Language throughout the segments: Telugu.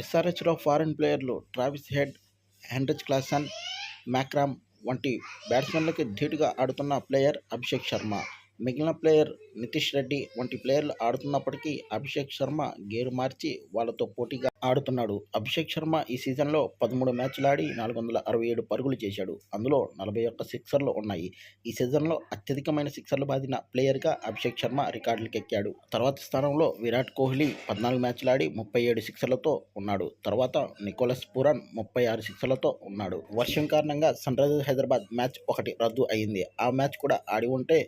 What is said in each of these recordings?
ఎస్ఆర్హెచ్లో ఫారెన్ ప్లేయర్లు Travis Head Heinrich Klaasen Markram వంటి బ్యాట్స్మెన్లకి ధీటుగా ఆడుతున్న ప్లేయర్ అభిషేక్ శర్మ. మిగిలిన ప్లేయర్ నితీష్ రెడ్డి వంటి ప్లేయర్లు ఆడుతున్నప్పటికీ అభిషేక్ శర్మ గేరు మార్చి వాళ్ళతో పోటీగా ఆడుతున్నాడు. అభిషేక్ శర్మ ఈ సీజన్లో పదమూడు మ్యాచ్లు ఆడి నాలుగు వందల అరవై ఏడు పరుగులు చేశాడు. అందులో నలభై ఒక్క సిక్సర్లు ఉన్నాయి. ఈ సీజన్లో అత్యధికమైన సిక్సర్లు బాధిన ప్లేయర్గా అభిషేక్ శర్మ రికార్డులకు ఎక్కాడు తర్వాత స్థానంలో విరాట్ కోహ్లీ పద్నాలుగు మ్యాచ్లు ఆడి ముప్పై ఏడు సిక్సర్లతో ఉన్నాడు. తర్వాత నికోలస్ పురాన్ ముప్పై ఆరు సిక్సర్లతో ఉన్నాడు. వర్షం కారణంగా సన్ రైజర్స్ హైదరాబాద్ మ్యాచ్ ఒకటి రద్దు అయింది. ఆ మ్యాచ్ కూడా ఆడి ఉంటే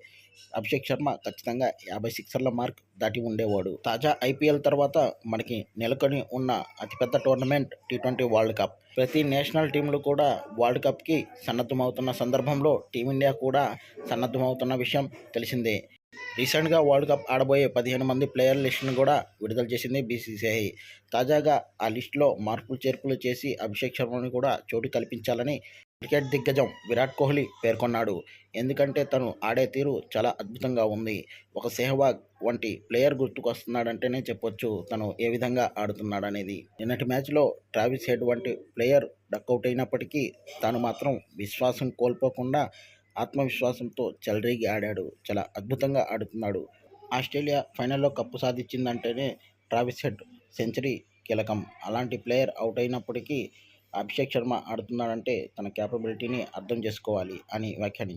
అభిషేక్ శర్మ ఖచ్చితంగా యాభై సిక్సర్ల మార్క్ దాటి ఉండేవాడు. తాజా ఐపీఎల్ తర్వాత మనకి నెలకొని ఉన్న అతిపెద్ద tournament T twenty world cup. ప్రతి నేషనల్ టీంలు కూడా వరల్డ్ కప్కి సన్నద్ధమవుతున్న సందర్భంలో టీమిండియా కూడా సన్నద్ధమవుతున్న విషయం తెలిసిందే. రీసెంట్గా వరల్డ్ కప్ ఆడబోయే పదిహేను మంది ప్లేయర్ లిస్టును కూడా విడుదల చేసింది బీసీసీఐ. తాజాగా ఆ లిస్టులో మార్పులు చేర్పులు చేసి అభిషేక్ శర్మను కూడా చోటు కల్పించాలని క్రికెట్ దిగ్గజం విరాట్ కోహ్లీ పేర్కొన్నాడు. ఎందుకంటే తను ఆడే తీరు చాలా అద్భుతంగా ఉంది. ఒక సెహ్వాగ్ వంటి ప్లేయర్ గుర్తుకొస్తున్నాడంటేనే చెప్పొచ్చు తను ఏ విధంగా ఆడుతున్నాడనేది. నిన్నటి మ్యాచ్లో ట్రావిస్ హెడ్ వంటి ప్లేయర్ డక్అవుట్ అయినప్పటికీ తాను మాత్రం విశ్వాసం కోల్పోకుండా ఆత్మవిశ్వాసంతో చెలరేగి ఆడాడు. చాలా అద్భుతంగా ఆడుతున్నాడు. ఆస్ట్రేలియా ఫైనల్లో కప్పు సాధించిందంటేనే ట్రావిస్ హెడ్ సెంచరీ కీలకం. అలాంటి ప్లేయర్ అవుట్ అయినప్పటికీ అభిషేక్ శర్మ ఆడుతున్నాడంటే తన క్యాపబిలిటీని అర్థం చేసుకోవాలి అని వ్యాఖ్యానించారు.